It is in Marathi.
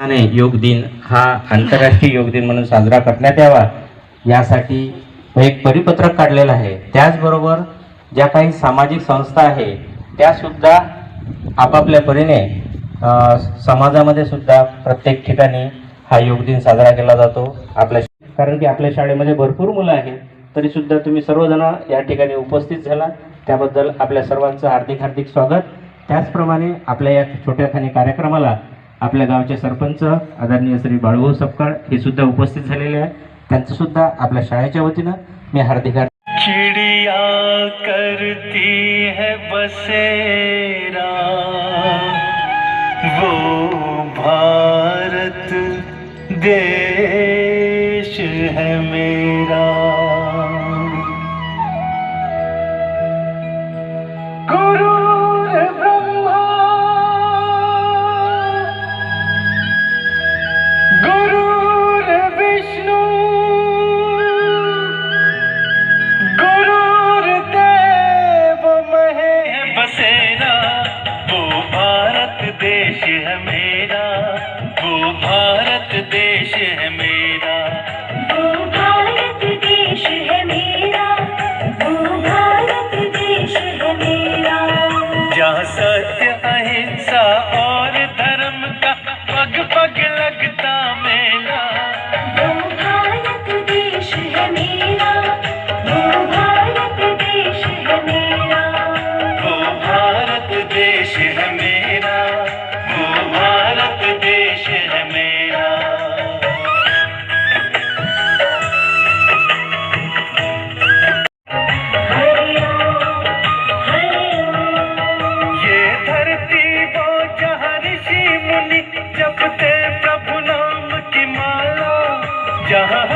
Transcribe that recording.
योग दिन हा आंतरराष्ट्रीय योग दिन म्हणून साजरा करण्यात यावा. यासाठी एक परिपत्रक काढलेलं आहे. त्याचबरोबर ज्या काही सामाजिक संस्था आहे त्यासुद्धा आपापल्या परीने समाजामध्ये सुद्धा प्रत्येक ठिकाणी हा योग दिन साजरा केला जातो. आपल्या कारण की आपल्या शाळेमध्ये भरपूर मुलं आहेत तरीसुद्धा तुम्ही सर्वजण या ठिकाणी उपस्थित झाला. त्याबद्दल आपल्या सर्वांचं हार्दिक हार्दिक स्वागत. त्याचप्रमाणे आपल्या या छोट्याखानी कार्यक्रमाला आपल्या गावचे सरपंच आदरणीय श्री बाळूभाऊ सपकाळ हे सुद्धा उपस्थित झालेले आहेत. त्यांचं सुद्धा आपल्या शाळेच्या वतीनं मी हार्दिक हार्दिक चिड़िया करती है बसेरा। वो भारत देश है मेरा। देश जहाँ